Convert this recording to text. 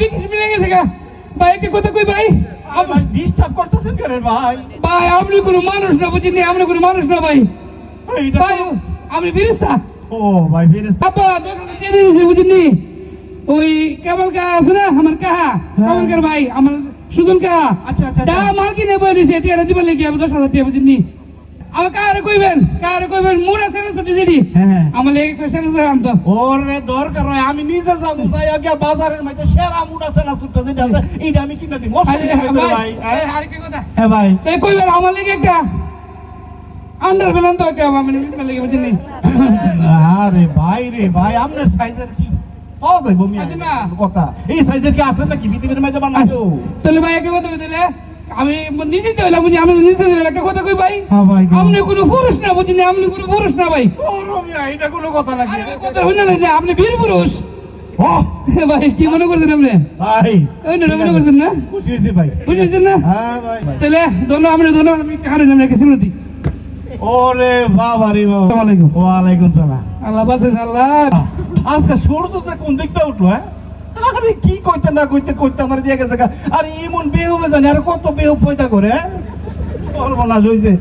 বিকিস মিলে গেছে গা। ভাই একটা কথা কই ভাই? ডিস্টার্ব করতেছেন কেন ভাই? ভাই আপনি কোনো মানুষ না বুঝিনি আপনি কোনো মানুষ না ভাই। ভাই আপনি ফিরিস্তা? ও ভাই ফেরেস্তা। আব্বা দশ হাজার টেনে দিয়েছে বুঝিনি ওই কেবল কা আছে না আমার কাহা কেবলকার ভাই? আমার সুজন কাহা আচ্ছা, আচ্ছা, আচ্ছা। মাল কিনে বই দিছে টিয়াটা দিবার লেগে আমি দশ হাজার টিয়া বুঝিনি আমার কাহারে কইবেন? কাহারে কইবেন? মুড়া সেনা ছুটি যেটি হ্যাঁ আমার লেগে একটা সেনা ছুটি ওরে দরকার হয় আমি নিজে যাব। যাই আগে বাজারের মধ্যে সেরা মুড আছে না যেটা আছে এইটা আমি কিনে দিব আরে অসুবিধা নেই ভাই হ্যাঁ? আরে আরেকটা কথা হ্যাঁ ভাই। তাই কইবেন আমার লেগে একটা আন্ডার তো একটা আমি নিবার লেগে বুঝিনি আরে ভাই রে ভাই আপনার সাইজের কি পাওয়া যায় বমি? না। কথা। এই সাইজের কি আছে নাকি? পৃথিবীর মধ্যে বানাতো তাহলে ভাই একটা কথা দিলে আমি নিজে তো হইলাম বুঝি আমি নিজে দিলাম একটা কথা কই ভাই? হ্যাঁ আপনি কোনো পুরুষ না আপনি কোনো পুরুষ না ভাই। এটা কোনো কথা হইনা না আপনি বীর পুরুষ। ভাই কি মনে করছেন আপনি? ভাই ওই না মনে করছেন না? খুশি ভাই। না? হ্যাঁ ভাই তাহলে ধন্যবাদ আপনি আমি নামে ওরে বাবা রে বাবা। আসসালামু আলাইকুম। ওয়ালাইকুম সালাম। আল্লাহ বাসে আল্লাহ। আজকে সূর্য কোন দিকটা উঠল হ্যাঁ? আরে কি কইতে না কইতে কইতে আমার দিয়ে গেছে। আরে ইমন বেহুবে জানি, আর কত বেহু পয়দা করে হ্যাঁ সর্বনাশ হয়েছে